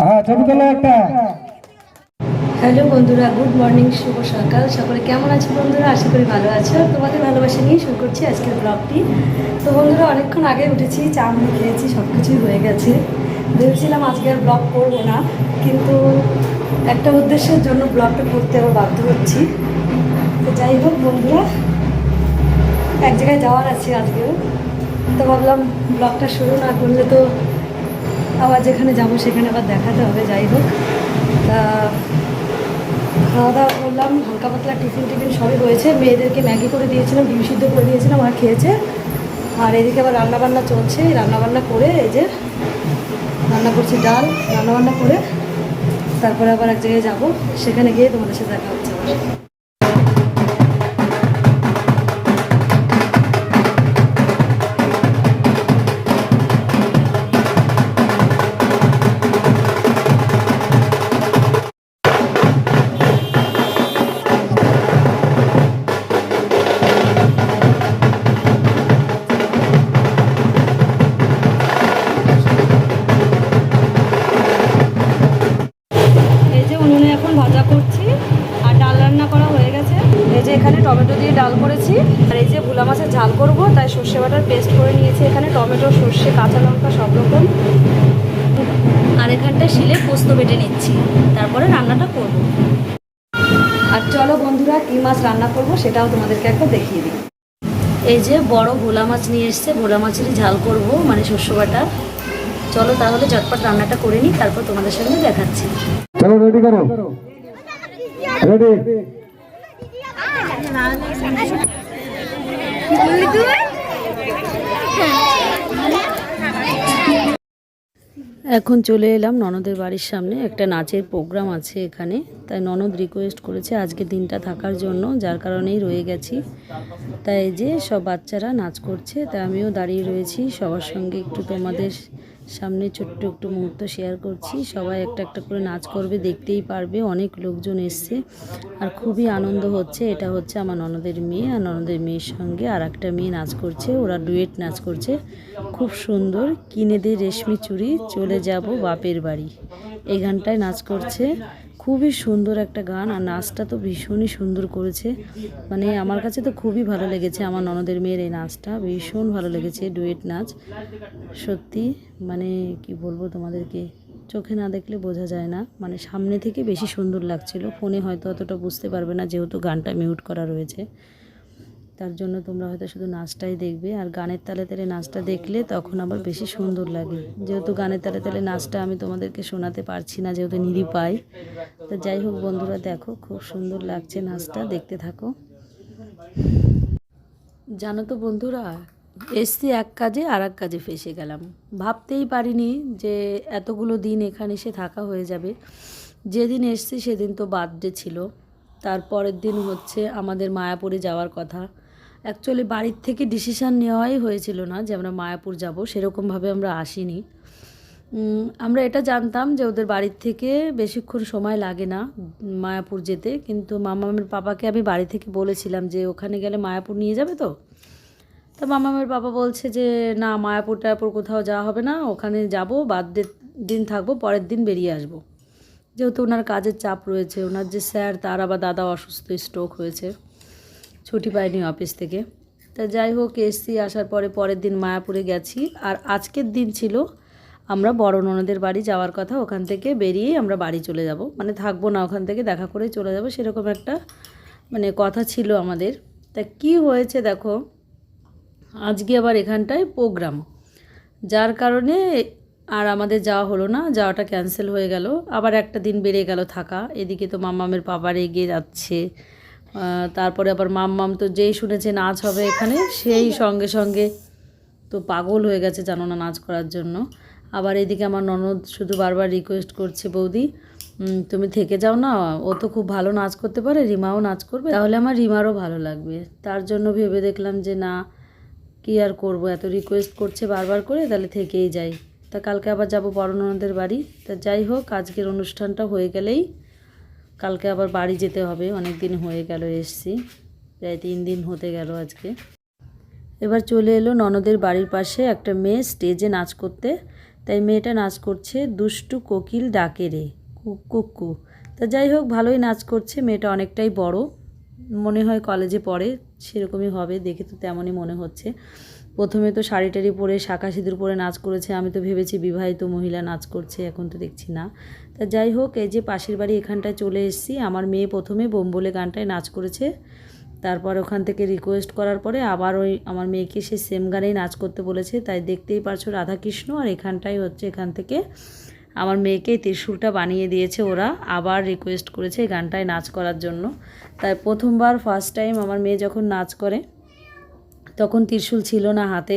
হ্যাঁ হ্যালো বন্ধুরা, good morning, শুভ সকাল। সকলে কেমন আছো বন্ধুরা? আশা করি ভালো আছো। তোমাদের ভালোবাসা নিয়ে শুরু করছি আজকের ব্লগটি। তো বন্ধুরা, অনেকক্ষণ আগে উঠেছি, চা মুড়ি খেয়েছি সব কিছুই হয়ে গেছে। ভেবেছিলাম আজকে আর ব্লগ করব না, কিন্তু একটা উদ্দেশ্যের জন্য ব্লগটা করতে আবার বাধ্য হচ্ছি। তো যাই হোক বন্ধুরা, এক জায়গায় যাওয়ার আছে আজকেও। তো ভাবলাম ব্লগটা শুরু না করলে তো আবার যেখানে যাব সেখানে আবার দেখাতে হবে, যাই হোক। তা খাওয়া দাওয়া করলাম, হালকা পাতলা টিফিন টিফিন সবই হয়েছে। মেয়েদেরকে ম্যাগি করে দিয়েছিলাম, ডিম সিদ্ধ করে দিয়েছিলাম, আর খেয়েছে। আর এদিকে আবার রান্নাবান্না চলছে, রান্নাবান্না করে এই যে রান্না করছি ডাল, রান্নাবান্না করে তারপরে আবার এক জায়গায় যাব, সেখানে গিয়ে তোমাদের সাথে দেখা হচ্ছে আবার। টমেটো দিয়ে ডাল করেছি। আর এই যে ভুলা মাছের ঝাল করব তাই সর্ষে বাটার পেস্ট করে নিয়েছি এখানে। টমেটো সর্ষে কাঁচা লঙ্কা সব রকম। আর এখানটায় শিলে পোস্ত বেটে নিচ্ছি। তারপরে রান্নাটা করব। আর চলো বন্ধুরা কী মাছ রান্না করব সেটাও তোমাদেরকে একবার দেখিয়ে দিই। এই যে বড় ভোলা মাছ নিয়ে এসছে ভোলা মাছেরই ঝাল করব মানে শস্য বাটা চলো তাহলে ঝটপট রান্নাটা করে নিই তারপর তোমাদের সঙ্গে দেখাচ্ছি। চলো রেডি করো? রেডি এখন চলে এলাম ননদের বাড়ির সামনে। একটা নাচের প্রোগ্রাম আছে এখানে, তাই ননদ রিকোয়েস্ট করেছে আজকে দিনটা থাকার জন্য, যার কারণেই রয়ে গেছি। তাই যে সব বাচ্চারা নাচ করছে, তাই আমিও দাঁড়িয়ে রয়েছি। সবার সঙ্গে একটু তোমাদের সামনে ছোট্ট একটু মুহূর্ত শেয়ার করছি। সবাই একটা একটা করে নাচ করবে, দেখতেই পারবে। অনেক লোকজন এসছে আর খুবই আনন্দ হচ্ছে। এটা হচ্ছে আমার ননদের মেয়ে আর ননদের মেয়ের সঙ্গে আর একটা মেয়ে নাচ করছে। ওরা ডুয়েট নাচ করছে। খুব সুন্দর। কিনে দে রেশমি চুড়ি, চলে যাব বাপের বাড়ি। এই গানটায় নাচ করছে। খুবই সুন্দর একটা গান আর নাচটা তো ভীষণই সুন্দর করেছে। মানে আমার কাছে তো খুবই ভালো লেগেছে, আমার ননদের মেয়ের এই নাচটা, ভীষণ ভালো লেগেছে ডুয়েট নাচ। সত্যি মানে কি বলব তোমাদেরকে, চোখে না দেখলে বোঝা যায় না। মানে সামনে থেকে বেশি সুন্দর লাগছিল, ফোনে হয়তো অতটা বুঝতে পারবে না, যেহেতু গানটা মিউট করা রয়েছে। তার জন্য তোমরা হয়তো শুধু নাচটাই দেখবে, আর গানের তালে তালে নাচটা দেখলে তখন আবার বেশি সুন্দর লাগে। যেহেতু গানের তালে তালে নাচটা আমি তোমাদেরকে শোনাতে পারছি না, যেহেতু নিরি পাই তো যাই হোক বন্ধুরা, দেখো খুব সুন্দর লাগছে নাচটা, দেখতে থাকো। জানো তো বন্ধুরা, এসছি এক কাজে আর এক কাজে ফেসে গেলাম। ভাবতেই পারিনি যে এতগুলো দিন এখানে এসে থাকা হয়ে যাবে। যেদিন এসছি সেদিন তো বার্থডে ছিল। তারপরের দিন হচ্ছে আমাদের মায়াপুরে যাওয়ার কথা। অ্যাকচুয়ালি বাড়ির থেকে ডিসিশান নেওয়াই হয়েছিল না যে আমরা মায়াপুর যাব, সেরকমভাবে আমরা আসিনি। আমরা এটা জানতাম যে ওদের বাড়ির থেকে বেশিক্ষণ সময় লাগে না মায়াপুর যেতে, কিন্তু মামামের পাপাকে আমি বাড়ি থেকে বলেছিলাম যে ওখানে গেলে মায়াপুর নিয়ে যাবে তো? তা মামামের বাবা বলছে যে, না, মায়াপুর টায়াপুর কোথাও যাওয়া হবে না, ওখানে যাব, বাদ দিন থাকব, পরের দিন বেরিয়ে আসব। যেহেতু ওনার কাজের চাপ রয়েছে, ওনার যে স্যার, তার আবার দাদা অসুস্থ স্ট্রোক হয়েছে। ছুটি পাইনি অফিস থেকে। তা যাই হোক এসছি আসার পরে পরের দিন মায়াপুরে গেছি। আর আজকের দিন ছিল, আমরা বড় ননদের বাড়ি যাওয়ার কথা, ওখান থেকে বেরিয়ে আমরা বাড়ি চলে যাব। মানে থাকব না, ওখান থেকে দেখা করে চলে যাব, সেরকম একটা মানে কথা ছিল আমাদের। তা কি হয়েছে দেখো, আজকে আবার এখানটায় প্রোগ্রাম। যার কারণে আর আমাদের যাওয়া হলো না, যাওয়াটা ক্যান্সেল হয়ে গেল। আবার একটা দিন বেড়ে গেল থাকা। এদিকে তো মাম্মামের পাপার এগিয়ে যাচ্ছে। তারপরে আবার মাম্মাম তো যেই শুনেছে নাচ হবে এখানে, সেই সঙ্গে সঙ্গে তো পাগল হয়ে গেছে জানো না নাচ করার জন্য। আবার এদিকে আমার ননদ শুধু বারবার রিকোয়েস্ট করছে, বৌদি তুমি থেকে যাও না, ও তো খুব ভালো নাচ করতে পারে, রিমাও নাচ করবে। তাহলে আমার রিমারও ভালো লাগবে। তার জন্য ভেবে দেখলাম যে, না, কি আর করব? এত রিকোয়েস্ট করছে বারবার করে, তাহলে থেকেই যাই। তা কালকে আবার যাব বড় ননদের বাড়ি। তা যাই হোক, আজকের অনুষ্ঠানটা হয়ে গেলেই কালকে আবার বাড়ি যেতে হবে অনেক দিন হয়ে গেল এসছি, প্রায় তিন দিন হতে গেল আজকে। এবার চলে এলো ননদের বাড়ির পাশে একটা মেয়ে স্টেজে নাচ করতে, তাই মেয়েটা নাচ করছে দুষ্টু কোকিল ডাকে রে কু- তা যাই হোক, ভালোই নাচ করছে, মেয়েটা অনেকটাই বড়। মনে হয় কলেজে পড়ে, সেরকমই হবে, দেখে তো তেমনই মনে হচ্ছে। প্রথমে তো শাড়ি টাড়ি পরে, শাঁখা সিঁদুর পরে নাচ করেছে, আমি তো ভেবেছি বিবাহিত মহিলা নাচ করছে, এখন তো দেখছি না। তা যাই হোক, এই যে পাশের বাড়ি এখানটায় চলে এসেছি, আমার মেয়ে প্রথমে বোম্বলে গানটায় নাচ করেছে। তারপর ওখান থেকে রিকোয়েস্ট করার পরে আবার ওই আমার মেয়েকে সে সেম গানেই নাচ করতে বলেছে, তাই দেখতেই পারছ রাধাকৃষ্ণ, আর এখানটাই হচ্ছে এখান থেকে আমার মেয়েকে ত্রিশূলটা বানিয়ে দিয়েছে ওরা, আবার রিকোয়েস্ট করেছে এই গানটায় নাচ করার জন্য। তাই প্রথমবার ফার্স্ট টাইম আমার মেয়ে যখন নাচ করে, তখন ত্রিশূল ছিল না হাতে,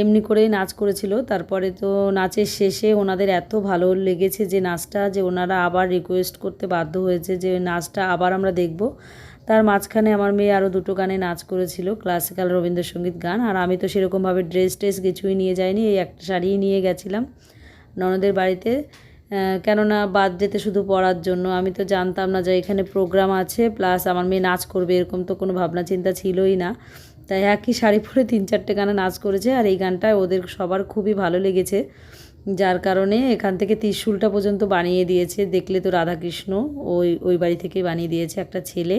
এমনি করেই নাচ করেছিল। তারপরে তো নাচের শেষে ওনাদের এত ভালো লেগেছে যে নাচটা, যে ওনারা আবার রিকোয়েস্ট করতে বাধ্য হয়েছে যে নাচটা আবার আমরা দেখব। তার মাঝখানে আমার মেয়ে আরও দুটো গানে নাচ করেছিল ক্লাসিক্যাল রবীন্দ্রসঙ্গীত গান। আর আমি তো সেরকমভাবে ড্রেস ট্রেস কিছুই নিয়ে যাইনি, এই একটা শাড়িই নিয়ে গেছিলাম। ননদের বাড়িতে কেননা বাদ যেতে শুধু পড়ার জন্য। আমি তো জানতাম না যে এখানে প্রোগ্রাম আছে প্লাস আমার মেয়ে নাচ করবে, এরকম তো কোনো ভাবনা চিন্তা ছিলই না। তাই একই শাড়ি পরে তিন চারটে গানে নাচ করেছে, আর এই গানটা ওদের সবার খুবই ভালো লেগেছে। যার কারণে এখান থেকে ত্রিশূলটা পর্যন্ত বানিয়ে দিয়েছে। দেখলে তো রাধাকৃষ্ণ ওই ওই বাড়ি থেকেই বানিয়ে দিয়েছে একটা ছেলে।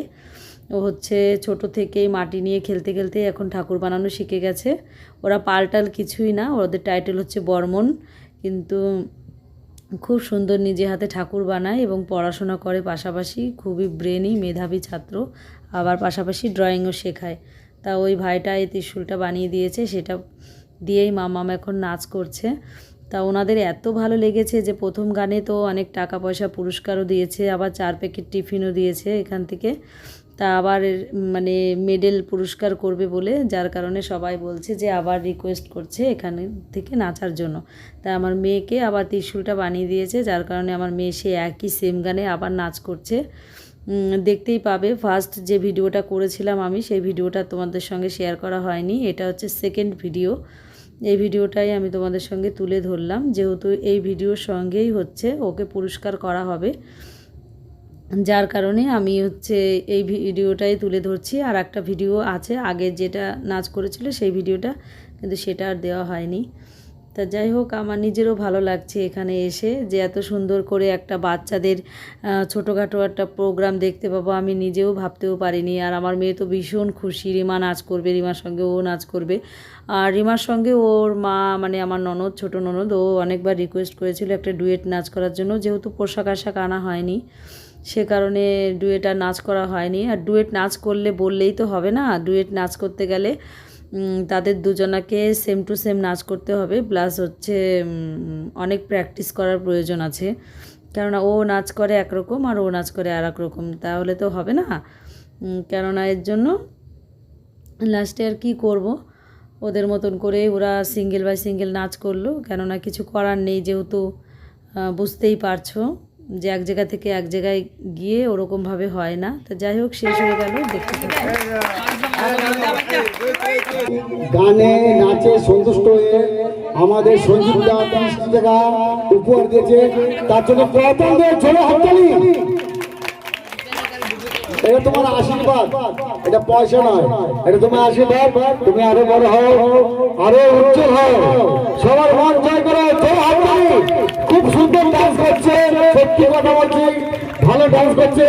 ও হচ্ছে ছোট থেকেই মাটি নিয়ে খেলতে খেলতে এখন ঠাকুর বানানো শিখে গেছে। ওরা পাল্টাল কিছুই না, ওদের টাইটেল হচ্ছে বর্মন কিন্তু খুব সুন্দর নিজে হাতে ঠাকুর বানায় এবং পড়াশোনা করে, পাশাপাশি খুবই ব্রেনি মেধাবী ছাত্র, আবার পাশাপাশি ড্রয়িংও শেখায়। তা ওই ভাইটা এই ত্রিশূলটা বানিয়ে দিয়েছে, সেটা দিয়েই মামাম এখন নাচ করছে। তা ওনাদের এত ভালো লেগেছে যে প্রথম গানে তো অনেক টাকা পয়সা পুরস্কারও দিয়েছে, আবার চার প্যাকেট টিফিনও দিয়েছে এখান থেকে। তা আবার মানে মেডেল পুরস্কার করবে বলে, যার কারণে সবাই বলছে যে আবার রিকোয়েস্ট করছে এখানে থেকে নাচার জন্য। তা আমার মেয়েকে আবার ত্রিশুলটা বানিয়ে দিয়েছে, যার কারণে আমার মেয়ে সে একই সেম গানে আবার নাচ করছে। দেখতেই পাবে। ফার্স্ট যে ভিডিওটা করেছিলাম আমি, সেই ভিডিওটা তোমাদের সঙ্গে শেয়ার করা হয়নি। এটা হচ্ছে সেকেন্ড ভিডিও এই ভিডিওটাই আমি তোমাদের সঙ্গে তুলে ধরলাম। যেহেতু এই ভিডিওর সঙ্গেই হচ্ছে, ওকে পুরস্কার করা হবে। যার কারণে আমি হচ্ছে এই ভিডিওটাই তুলে ধরছি। আর একটা ভিডিও আছে, আগে যেটা নাচ করেছিল সেই ভিডিওটা, কিন্তু সেটা আর দেওয়া হয়নি। তা যাই হোক, আমার নিজেরও ভালো লাগছে এখানে এসে যে এত সুন্দর করে একটা বাচ্চাদের ছোটোখাটো একটা প্রোগ্রাম দেখতে পাবো আমি নিজেও ভাবতেও পারিনি। আর আমার মেয়ে তো ভীষণ খুশি, রিমা নাচ করবে, রিমার সঙ্গে ও নাচ করবে। আর রিমার সঙ্গে ওর মা মানে আমার ননদ, ছোট ননদ, ও অনেকবার রিকোয়েস্ট করেছিল একটা ডুয়েট নাচ করার জন্য, যেহেতু পোশাক আশাক আনা হয়নি। সে কারণে ডুয়েট আর নাচ করা হয়নি। আর ডুয়েট নাচ করলে বললেই তো হবে না। ডুয়েট নাচ করতে গেলে তাদের দুজনাকে সেম টু সেম নাচ করতে হবে। প্লাস হচ্ছে অনেক প্র্যাকটিস করার প্রয়োজন আছে। কেননা ও নাচ করে একরকম আর ও নাচ করে আর এক রকম তাহলে তো হবে না। কেননা এর জন্য লাস্টে আর কী করব? ওদের মতন করে ওরা সিঙ্গেল বাই সিঙ্গেল নাচ করল। কেননা কিছু করার নেই যেহেতু বুঝতেই পারছ। যে এক জায়গা থেকে এক জায়গায় গিয়ে ওরকমভাবে হয় না। তো যাই হোক, শেষ হয়ে গেল গানে, নাচে সন্তুষ্ট হয়ে আমাদের সঞ্জীব উপহার দিয়েছে। তার জন্য ছোট এটা তোমার আশীর্বাদ। এটা পয়সা নয়, এটা তোমার আশীর্বাদ। তুমি আরও বড় হও, আরও উজ্জ্বল হও। সবার মন জয় করো ছোট হাততালি খুব সুন্দর ডান্স করছে সত্যি কথা বলছি? ভালো ডান্স করছে।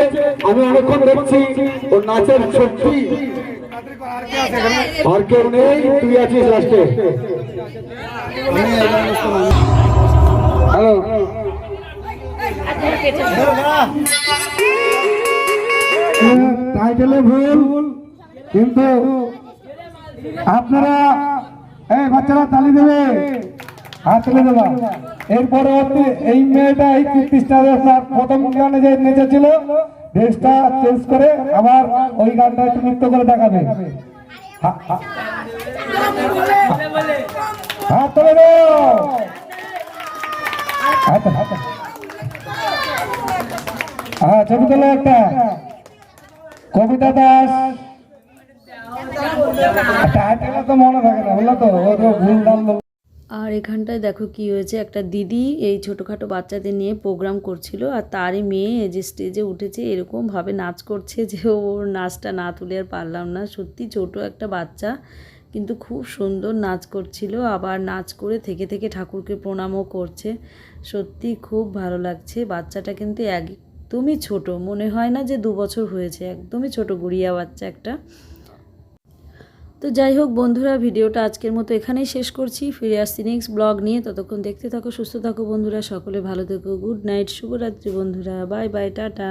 আমি অনেকক্ষণ দেখছি ওর নাচের সত্যি আর কেউ নেই, তুই আছিস লাস্টে হ্যালো টাইটেলে ভুল, কিন্তু আপনারা, এই বাচ্চারা তালি দেবে। হাত তুলে দেবা। এর পরবর্তী এই মেয়েটা এই আপনার প্রথম গানে যে নেচেছিল ড্রেসটা চেঞ্জ করে আবার ওই গানটা একটু নৃত্য করে দেখাবে। হাত তুলে দাও হ্যাঁ ছবি তোলো একটা। কবিতা দাস। টাইটেলটা তো মনে থাকে না বলল তো? ও তো ভুল বলল। আর এখানটায় দেখো কি হয়েছে, একটা দিদি এই ছোটোখাটো বাচ্চাদের নিয়ে প্রোগ্রাম করছিল আর তারই মেয়ে যে স্টেজে উঠেছে, এরকমভাবে নাচ করছে যে ওর নাচটা না তুলে আর পারলাম না। সত্যি ছোট একটা বাচ্চা, কিন্তু খুব সুন্দর নাচ করছিল। আবার নাচ করে থেকে থেকে ঠাকুরকে প্রণামও করছে। সত্যি খুব ভালো লাগছে। বাচ্চাটা কিন্তু একদমই ছোট। মনে হয় না যে দু বছর হয়েছে। একদমই ছোট গুড়িয়া বাচ্চা একটা। তো যাই হোক বন্ধুরা, ভিডিওটা আজকের মতো এখানেই শেষ করছি। ফিরে আসছি নেক্সট ব্লগ নিয়ে। ততক্ষণ দেখতে থাকো, সুস্থ থাকো বন্ধুরা। সকলে ভালো থেকো। গুড নাইট শুভরাত্রি বন্ধুরা। Bye bye tata.